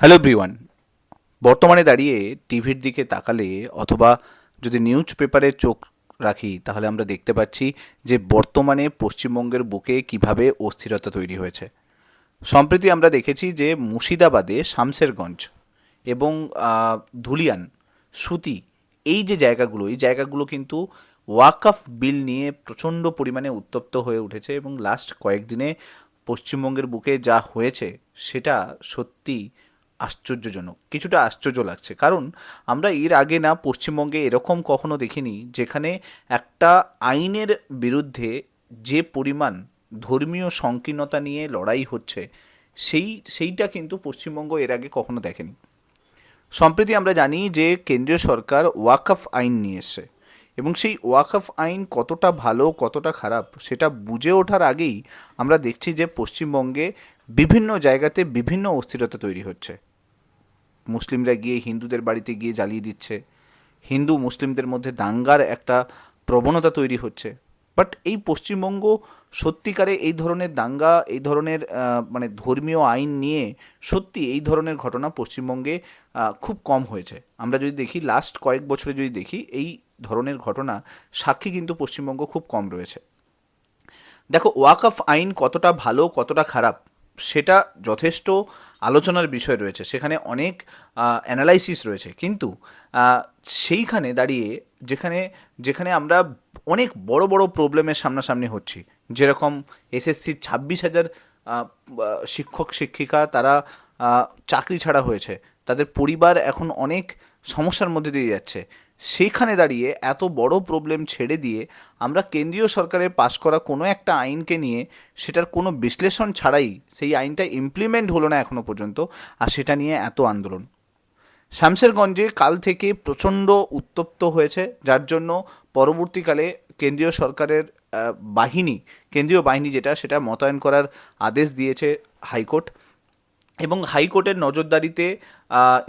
Hello ব্রিওয়ান বর্তমানে দাঁড়িয়ে টিভির দিকে তাকালে অথবা যদি নিউজ পেপারে চোখ রাখি, তাহলে আমরা দেখতে পাচ্ছি যে বর্তমানে পশ্চিমবঙ্গের বুকে কীভাবে অস্থিরতা তৈরি হয়েছে। সম্প্রতি আমরা দেখেছি যে মুর্শিদাবাদে শামসেরগঞ্জ এবং ধুলিয়ান, সুতি এই যে জায়গাগুলো, এই জায়গাগুলো কিন্তু ওয়াকফ বিল নিয়ে প্রচণ্ড পরিমাণে উত্তপ্ত হয়ে উঠেছে এবং লাস্ট কয়েকদিনে পশ্চিমবঙ্গের বুকে যা হয়েছে, সেটা সত্যি আশ্চর্যজনক, কিছুটা আশ্চর্য লাগছে। কারণ আমরা এর আগে না পশ্চিমবঙ্গে এরকম কখনো দেখিনি যেখানে একটা আইনের বিরুদ্ধে যে পরিমাণ ধর্মীয় সংকীর্ণতা নিয়ে লড়াই হচ্ছে, সেই, সেইটা কিন্তু পশ্চিমবঙ্গ এর আগে কখনো দেখেনি। সম্প্রতি আমরা জানি যে কেন্দ্রীয় সরকার ওয়াকফ আইন নিয়ে এসছে এবং সেই ওয়াকফ আইন কতটা ভালো, কতটা খারাপ, সেটা বুঝে ওঠার আগেই আমরা দেখছি যে পশ্চিমবঙ্গে বিভিন্ন জায়গাতে বিভিন্ন অস্থিরতা তৈরি হচ্ছে। মুসলিমরা গিয়ে হিন্দুদের বাড়িতে গিয়ে জ্বালিয়ে দিচ্ছে। হিন্দু মুসলিমদের মধ্যে দাঙ্গার একটা প্রবণতা তৈরি হচ্ছে। বাট এই পশ্চিমবঙ্গ সত্যিকারে এই ধরনের দাঙ্গা, এই ধরনের মানে ধর্মীয় আইন নিয়ে সত্যি এই ধরনের ঘটনা পশ্চিমবঙ্গে খুব কম হয়েছে। আমরা যদি দেখি লাস্ট কয়েক বছরে যদি দেখি, এই ধরনের ঘটনা সাক্ষী কিন্তু পশ্চিমবঙ্গ খুব কম রয়েছে। দেখো, ওয়াকফ আইন কতটা ভালো, কতটা খারাপ? সেটা যথেষ্ট আলোচনার বিষয় রয়েছে। সেখানে অনেক অ্যানালাইসিস রয়েছে। কিন্তু সেইখানে দাঁড়িয়ে যেখানে যেখানে আমরা অনেক বড় বড় প্রবলেমের সামনাসামনি হচ্ছি। যেরকম এসএসসির ছাব্বিশ হাজার শিক্ষক, শিক্ষিকা তারা চাকরি ছাড়া হয়েছে। তাদের পরিবার এখন অনেক সমস্যার মধ্যে দিয়ে যাচ্ছে। সেইখানে দাঁড়িয়ে এত বড় প্রবলেম ছেড়ে দিয়ে আমরা কেন্দ্রীয় সরকারের পাশ করা কোনো একটা আইনকে নিয়ে সেটার কোনো বিশ্লেষণ ছাড়াই সেই আইনটা ইমপ্লিমেন্ট হলো না এখনও পর্যন্ত, আর সেটা নিয়ে এত আন্দোলন। শামশেরগঞ্জে কাল থেকে প্রচণ্ড উত্তপ্ত হয়েছে, যার জন্য পরবর্তীকালে কেন্দ্রীয় সরকারের বাহিনী, কেন্দ্রীয় বাহিনী যেটা, সেটা মোতায়েন করার আদেশ দিয়েছে হাইকোর্ট। এবং হাইকোর্টের নজরদারিতে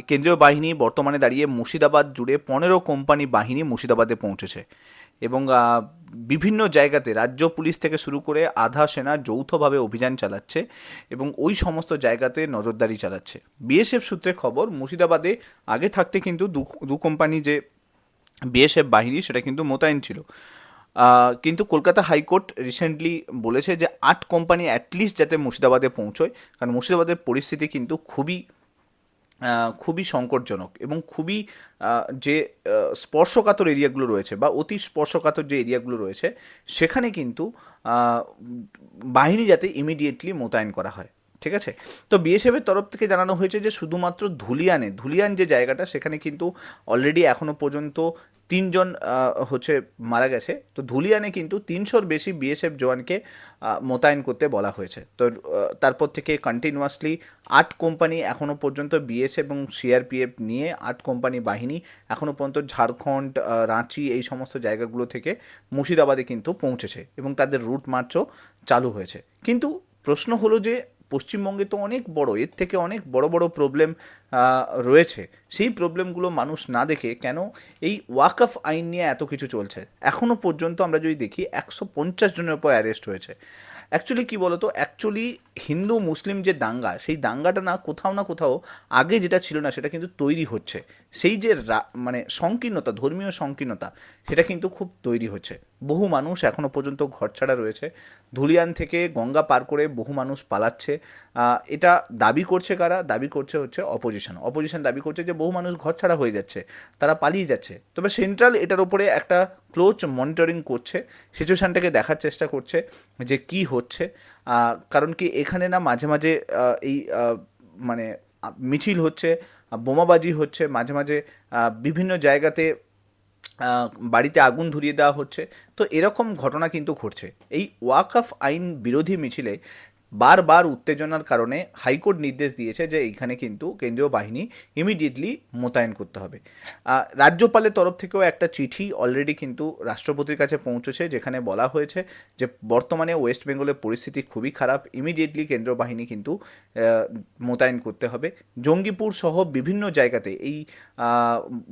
কেন্দ্রীয় বাহিনী বর্তমানে দাঁড়িয়ে মুর্শিদাবাদ জুড়ে পনেরো কোম্পানি বাহিনী মুর্শিদাবাদে পৌঁছেছে। এবং বিভিন্ন জায়গাতে রাজ্য পুলিশ থেকে শুরু করে আধা সেনা যৌথভাবে অভিযান চালাচ্ছে এবং ওই সমস্ত জায়গাতে নজরদারি চালাচ্ছে। বিএসএফ সূত্রে খবর, মুর্শিদাবাদে আগে থাকতে কিন্তু দু কোম্পানি যে বিএসএফ বাহিনী, সেটা কিন্তু মোতায়েন ছিল। কিন্তু কলকাতা হাইকোর্ট রিসেন্টলি বলেছে যে আট কোম্পানি অ্যাটলিস্ট যাতে মুর্শিদাবাদে পৌঁছয়, কারণ মুর্শিদাবাদের পরিস্থিতি কিন্তু খুবই খুবই সংকটজনক এবং খুবই যে স্পর্শকাতর এরিয়াগুলো রয়েছে বা অতি স্পর্শকাতর যে এরিয়াগুলো রয়েছে, সেখানে কিন্তু বাহিনী যাতে ইমিডিয়েটলি মোতায়েন করা হয়। ঠিক আছে? তো বিএসএফের তরফ থেকে জানানো হয়েছে যে শুধুমাত্র ধুলিয়ানে, ধুলিয়ান যে জায়গাটা, সেখানে কিন্তু অলরেডি এখনও পর্যন্ত তিনজন হচ্ছে মারা গেছে। তো ধুলিয়ানে কিন্তু তিনশোর বেশি বিএসএফ জওয়ানকে মোতায়েন করতে বলা হয়েছে। তো তারপর থেকে কন্টিনিউয়াসলি আট কোম্পানি এখনও পর্যন্ত বিএসএফ এবং সিআরপিএফ নিয়ে আট কোম্পানি বাহিনী এখনও পর্যন্ত ঝাড়খণ্ড রাঁচি এই সমস্ত জায়গাগুলো থেকে মুর্শিদাবাদে কিন্তু পৌঁছেছে এবং তাদের রুট মার্চও চালু হয়েছে। কিন্তু প্রশ্ন হলো যে পশ্চিমবঙ্গে তো অনেক বড়, এর থেকে অনেক বড় বড় প্রবলেম রয়েছে। সেই প্রবলেমগুলো মানুষ না দেখে কেন এই ওয়াকফ আইন নিয়ে এত কিছু চলছে? এখনও পর্যন্ত আমরা যদি দেখি, একশো পঞ্চাশ জনের উপর অ্যারেস্ট হয়েছে। অ্যাকচুয়ালি কী বলতো? অ্যাকচুয়ালি হিন্দু, মুসলিম যে দাঙ্গা, সেই দাঙ্গাটা না কোথাও না কোথাও আগে যেটা ছিল না, সেটা কিন্তু তৈরি হচ্ছে। সেই যে মানে সংকীর্ণতা, ধর্মীয় সংকীর্ণতা, সেটা কিন্তু খুব তৈরি হচ্ছে। বহু মানুষ এখনও পর্যন্ত ঘর ছাড়া রয়েছে। ধুলিয়ান থেকে গঙ্গা পার করে বহু মানুষ পালাচ্ছে। এটা দাবি করছে কারা? দাবি করছে হচ্ছে অপোজিশন অপোজিশন দাবি করছে যে বহু মানুষ ঘর ছাড়া হয়ে যাচ্ছে, তারা পালিয়ে যাচ্ছে। তবে সেন্ট্রাল এটার উপরে একটা ক্লোজ মনিটরিং করছে, সিচুয়েশানটাকে দেখার চেষ্টা করছে যে কি হচ্ছে। কারণ কি এখানে না মাঝে মাঝে এই মানে মিছিল হচ্ছে, বোমাবাজি হচ্ছে, মাঝে মাঝে বিভিন্ন জায়গাতে বাড়িতে আগুন ধরিয়ে দেওয়া হচ্ছে। তো এরকম ঘটনা কিন্তু ঘটছে। এই ওয়াকফ আইন বিরোধী মিছিলে বারবার উত্তেজনার কারণে হাইকোর্ট নির্দেশ দিয়েছে যে এইখানে কিন্তু কেন্দ্রীয় বাহিনী ইমিডিয়েটলি মোতায়েন করতে হবে। রাজ্যপালের তরফ থেকেও একটা চিঠি অলরেডি কিন্তু রাষ্ট্রপতির কাছে পৌঁছেছে যেখানে বলা হয়েছে যে বর্তমানে ওয়েস্ট বেঙ্গলের পরিস্থিতি খুবই খারাপ ইমিডিয়েটলি কেন্দ্রীয় বাহিনী কিন্তু মোতায়েন করতে হবে। জঙ্গিপুর সহ বিভিন্ন জায়গাতে এই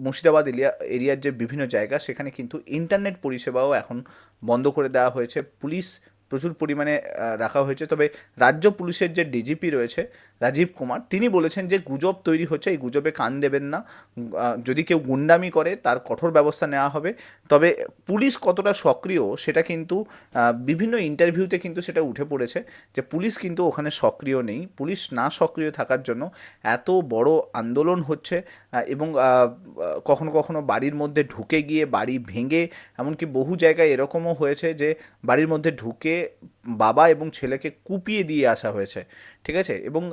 মুর্শিদাবাদ এরিয়া, এরিয়ার যে বিভিন্ন জায়গা সেখানে কিন্তু ইন্টারনেট পরিষেবাও এখন বন্ধ করে দেওয়া হয়েছে। পুলিশ প্রচুর পরিমাণে রাখা হয়েছে। তবে রাজ্য পুলিশের যে ডিজিপি রয়েছে, রাজীব কুমার, তিনি বলেছেন যে গুজব তৈরি হচ্ছে, এই গুজবে কান দেবেন না। যদি কেউ গুন্ডামি করে, তার কঠোর ব্যবস্থা নেওয়া হবে। তবে পুলিশ কতটা সক্রিয়, সেটা কিন্তু বিভিন্ন ইন্টারভিউতে কিন্তু সেটা উঠে পড়েছে যে পুলিশ কিন্তু ওখানে সক্রিয় নেই। পুলিশ না সক্রিয় থাকার জন্য এত বড় আন্দোলন হচ্ছে এবং কখনো কখনো বাড়ির মধ্যে ঢুকে গিয়ে বাড়ি ভেঙে, এমনকি বহু জায়গায় এরকমও হয়েছে যে বাড়ির মধ্যে ঢুকে বাবা এবং ছেলেকে কুপিয়ে দিয়ে আসা হয়েছে, ঠিক আছে? এবং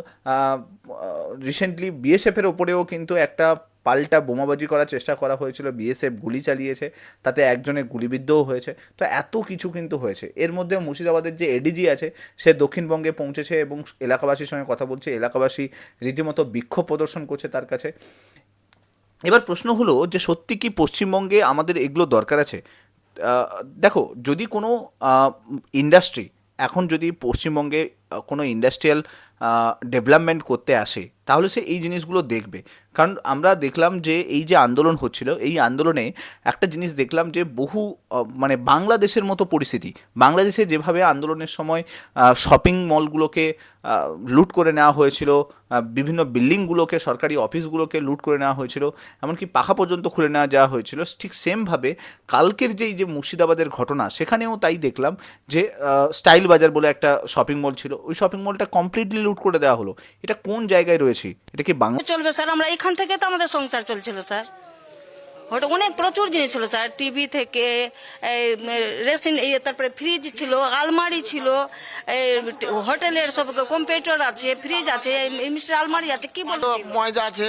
রিসেন্টলি বিএসএফের ওপরেও কিন্তু একটা পাল্টা বোমাবাজি করার চেষ্টা করা হয়েছিল। বিএসএফ গুলি চালিয়েছে, তাতে একজনের গুলিবিদ্ধও হয়েছে। তো এত কিছু কিন্তু হয়েছে। এর মধ্যে মুর্শিদাবাদের যে এডিজি আছে, সে দক্ষিণবঙ্গে পৌঁছেছে এবং এলাকাবাসীর সঙ্গে কথা বলছে। এলাকাবাসী রীতিমতো বিক্ষোভ প্রদর্শন করছে তার কাছে। এবার প্রশ্ন হলো যে সত্যি কি পশ্চিমবঙ্গে আমাদের এগুলো দরকার আছে? দেখো যদি কোনো ইন্ডাস্ট্রি এখন যদি পশ্চিমবঙ্গে কোনো ইন্ডাস্ট্রিয়াল ডেভেলপমেন্ট করতে আসে, তাহলে সে এই জিনিসগুলো দেখবে। কারণ আমরা দেখলাম যে এই যে আন্দোলন হচ্ছিল, এই আন্দোলনে একটা জিনিস দেখলাম যে বহু মানে বাংলাদেশের মতো পরিস্থিতি, বাংলাদেশে যেভাবে আন্দোলনের সময় শপিং মলগুলোকে লুট করে নেওয়া হয়েছিল বিভিন্ন বিল্ডিংগুলোকে সরকারি অফিসগুলোকে লুট করে নেওয়া হয়েছিল, এমনকি পাখা পর্যন্ত খুলে নেওয়া যাওয়া হয়েছিল, ঠিক সেমভাবে কালকের যেই যে মুর্শিদাবাদের ঘটনা, সেখানেও তাই দেখলাম যে স্টাইল বাজার বলে একটা শপিং মল ছিল ওই শপিং মলটা কমপ্লিটলি লুট করে দেওয়া হলো। এটা কোন জায়গায় রয়েছে? এটা কি বাংলা চলবে স্যার আমরা এখান থেকে তো আমাদের সংসার চলছিল স্যার। ওটা অনেক প্রচুর জিনিস ছিল স্যার টিভি থেকে রেস্টিন তারপরে ফ্রিজ ছিল আলমারি ছিল এই, হোটেলের সব কম্পিউটার আছে ফ্রিজ আছে আলমারি আছে কি বলব? ময়দা আছে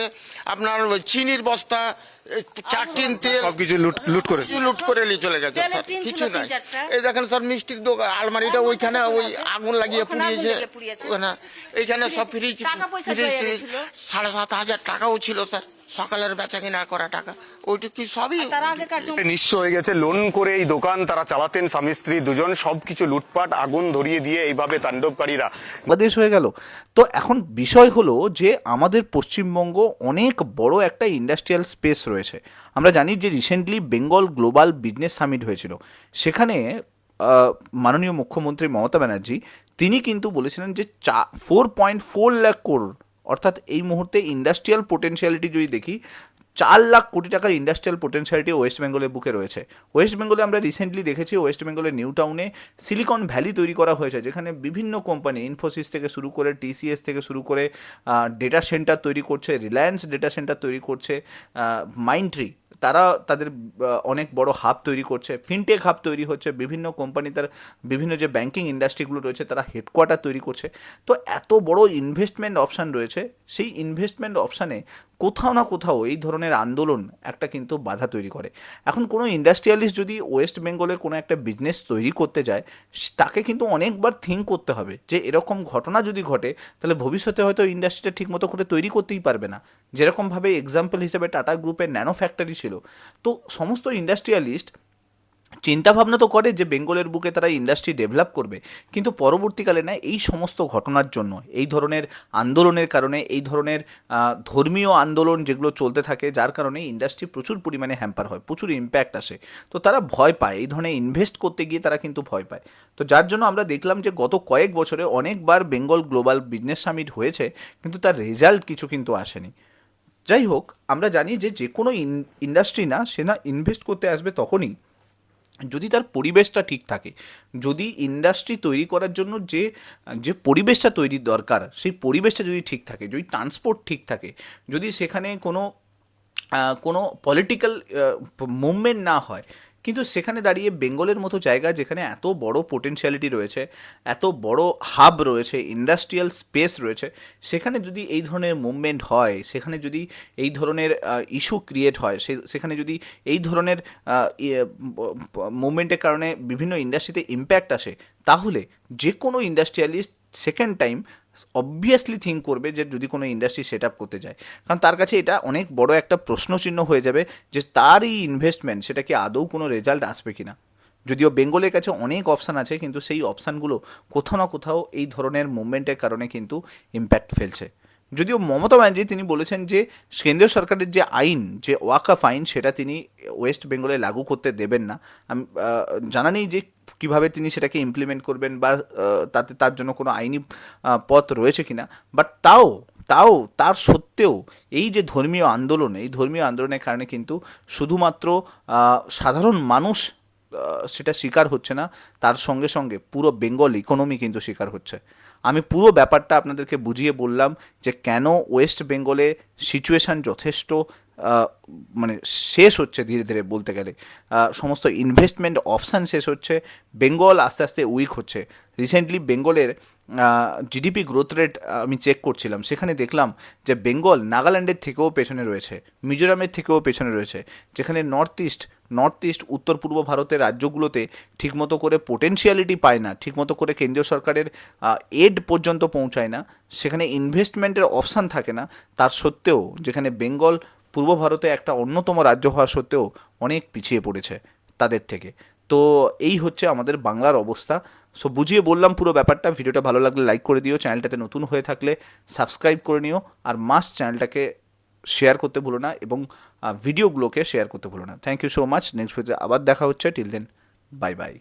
আপনার চিনির বস্তা এ, চার টিন তেল সবকিছু লুট লুট করে লুট করে নিয়ে চলে গেছে স্যার কিছু নাই। এই দেখেন স্যার মিষ্টির দোকান আলমারিটা ওইখানে ওই আগুন লাগিয়ে পুড়িয়েছে। এইখানে সব ফ্রিজ ফ্রিজ হয়ে সাড়ে সাত হাজার টাকাও ছিল স্যার সকালের বেচা কেনার করা টাকা। ওইটুকু কি সবই তার নিঃস্ব হয়ে গেছে লোন করে এই দোকান তারা চালাতেন স্বামী স্ত্রী দুজন সবকিছু লুটপাট আগুন ধরিয়ে দিয়ে এইভাবে তাণ্ডবকারীরা। বাংলাদেশ হয়ে গেল। তো এখন বিষয় হলো যে আমাদের পশ্চিমবঙ্গ অনেক বড় একটা ইন্ডাস্ট্রিয়াল স্পেস রয়েছে। আমরা জানি যে recently Bengal global business summit হয়েছিল। সেখানে মাননীয় মুখ্যমন্ত্রী মমতা ব্যানার্জি, তিনি কিন্তু বলেছিলেন যে চা four point four lakh crore অর্থাৎ এই মুহূর্তে ইন্ডাস্ট্রিয়াল পোটেনশিয়ালিটি যদি দেখি চার লাখ কোটি টাকার ইন্ডাস্ট্রিয়াল পোটেনশিয়ালিটি ওয়েস্ট বেঙ্গলের বুকে রয়েছে। ওয়েস্ট বেঙ্গলে আমরা রিসেন্টলি দেখেছি ওয়েস্ট বেঙ্গলের নিউ টাউনে সিলিকন ভ্যালি তৈরি করা হয়েছে, যেখানে বিভিন্ন কোম্পানি ইনফোসিস থেকে শুরু করে টিসিএস থেকে শুরু করে ডেটা সেন্টার তৈরি করছে রিলায়েন্স ডেটা সেন্টার তৈরি করছে মাইন্ডট্রি তারা তাদের অনেক বড় হাব তৈরি করছে ফিনটেক হাব তৈরি হচ্ছে, বিভিন্ন কোম্পানি তার, বিভিন্ন যে ব্যাংকিং ইন্ডাস্ট্রিগুলো রয়েছে, তারা হেডকোয়ার্টার তৈরি করছে। তো এত বড় ইনভেস্টমেন্ট অপশান রয়েছে, সেই ইনভেস্টমেন্ট অপশানে কোথাও না কোথাও এই ধরনের আন্দোলন একটা কিন্তু বাধা তৈরি করে। এখন কোনো ইন্ডাস্ট্রিয়ালিস্ট যদি ওয়েস্ট বেঙ্গলে কোনো একটা বিজনেস তৈরি করতে যায় তাকে কিন্তু অনেকবার থিঙ্ক করতে হবে যে এরকম ঘটনা যদি ঘটে, তাহলে ভবিষ্যতে হয়তো ইন্ডাস্ট্রিটা ঠিকমতো করে তৈরি করতেই পারবে না। যেরকমভাবে এক্সাম্পল হিসেবে টাটা গ্রুপের ন্যানো ফ্যাক্টরি ছিল। তো সমস্ত ইন্ডাস্ট্রিয়ালিস্ট চিন্তাভাবনা তো করে যে বেঙ্গলের বুকে তারা ইন্ডাস্ট্রি ডেভেলপ করবে। কিন্তু পরবর্তীকালে না, এই সমস্ত ঘটনার জন্য, এই ধরনের আন্দোলনের কারণে, এই ধরনের ধর্মীয় আন্দোলন যেগুলো চলতে থাকে, যার কারণে ইন্ডাস্ট্রি প্রচুর পরিমাণে হ্যাম্পার হয়, প্রচুর ইম্প্যাক্ট আসে। তো তারা ভয় পায়, এই ধরনের ইনভেস্ট করতে গিয়ে তারা কিন্তু ভয় পায়। তো যার জন্য আমরা দেখলাম যে গত কয়েক বছরে অনেকবার বেঙ্গল গ্লোবাল বিজনেস সামিট হয়েছে, কিন্তু তার রেজাল্ট কিছু কিন্তু আসেনি। যাই হোক, আমরা জানি যে যে কোনো ইন্ডাস্ট্রি না, সে না ইনভেস্ট করতে আসবে তখনই। যদি তার পরিবেশটা ঠিক থাকে, যদি ইন্ডাস্ট্রি তৈরি করার জন্য যে যে পরিবেশটা তৈরির দরকার, সেই পরিবেশটা যদি ঠিক থাকে, যদি ট্রান্সপোর্ট ঠিক থাকে, যদি সেখানে কোনো কোনো পলিটিক্যাল মুভমেন্ট না হয়, কিন্তু সেখানে দাঁড়িয়ে বেঙ্গলের মতো জায়গা যেখানে এত বড় পোটেনশিয়ালিটি রয়েছে, এত বড় হাব রয়েছে ইন্ডাস্ট্রিয়াল স্পেস রয়েছে, সেখানে যদি এই ধরনের মুভমেন্ট হয়, সেখানে যদি এই ধরনের ইস্যু ক্রিয়েট হয় সেখানে যদি এই ধরনের মুভমেন্টের কারণে বিভিন্ন ইন্ডাস্ট্রিতে ইম্প্যাক্ট আসে, তাহলে যে কোনো industrialist second time obviously think করবে যে যদি কোনো ইন্ডাস্ট্রি সেট আপ করতে যায়। কারণ তার কাছে এটা অনেক বড় একটা প্রশ্নচিহ্ন হয়ে যাবে যে তার এই ইনভেস্টমেন্ট সেটা কি আদৌ কোনো রেজাল্ট আসবে কি না যদিও বেঙ্গলের কাছে অনেক অপশান আছে, কিন্তু সেই অপশানগুলো কোথাও না কোথাও এই ধরনের মুভমেন্টের কারণে কিন্তু ইম্প্যাক্ট ফেলছে। যদিও মমতা ব্যানার্জি তিনি বলেছেন যে কেন্দ্রীয় সরকারের যে আইন, যে ওয়াকাফ আইন, সেটা তিনি ওয়েস্ট বেঙ্গলে লাগু করতে দেবেন না। আমি জানা নেই যে কীভাবে তিনি সেটাকে ইমপ্লিমেন্ট করবেন বা তাতে তার জন্য কোনো আইনি পথ রয়েছে কিনা। বাট তাও তাও, তার সত্ত্বেও এই যে ধর্মীয় আন্দোলন, এই ধর্মীয় আন্দোলনের কারণে কিন্তু শুধুমাত্র সাধারণ মানুষ সেটা শিকার হচ্ছে না, তার সঙ্গে সঙ্গে পুরো বেঙ্গল ইকোনমি কিন্তু শিকার হচ্ছে। আমি পুরো ব্যাপারটা আপনাদেরকে বুঝিয়ে বললাম যে কেন ওয়েস্ট বেঙ্গলে সিচুয়েশান যথেষ্ট মানে শেষ হচ্ছে ধীরে ধীরে বলতে গেলে। সমস্ত ইনভেস্টমেন্ট অপশান শেষ হচ্ছে বেঙ্গল আস্তে আস্তে উইক হচ্ছে। রিসেন্টলি বেঙ্গলের জিডিপি গ্রোথ রেট আমি চেক করছিলাম। সেখানে দেখলাম যে বেঙ্গল নাগাল্যান্ডের থেকেও পেছনে রয়েছে, মিজোরামের থেকেও পেছনে রয়েছে, যেখানে নর্থ ইস্ট নর্থ ইস্ট উত্তর পূর্ব ভারতের রাজ্যগুলোতে ঠিকমতো করে পোটেনশিয়ালিটি পায় না, ঠিকমতো করে কেন্দ্রীয় সরকারের এড পর্যন্ত পৌঁছায় না। সেখানে ইনভেস্টমেন্টের অপশান থাকে না। তার সত্ত্বেও যেখানে বেঙ্গল পূর্ব ভারতে একটা অন্যতম রাজ্য হওয়া সত্ত্বেও অনেক পিছিয়ে পড়েছে তাদের থেকে। তো এই হচ্ছে আমাদের বাংলার অবস্থা। সো বুঝিয়ে বললাম পুরো ব্যাপারটা। ভিডিওটা ভালো লাগলে লাইক করে দিও। চ্যানেলটাতে নতুন হয়ে থাকলে সাবস্ক্রাইব করে নিও। আর মাস্ট চ্যানেলটাকে শেয়ার করতে ভুলো না এবং ভিডিওগুলোকে শেয়ার করতে ভুলো না। Thank you so much next ভিডিওতে আবার দেখা হচ্ছে। Till then bye bye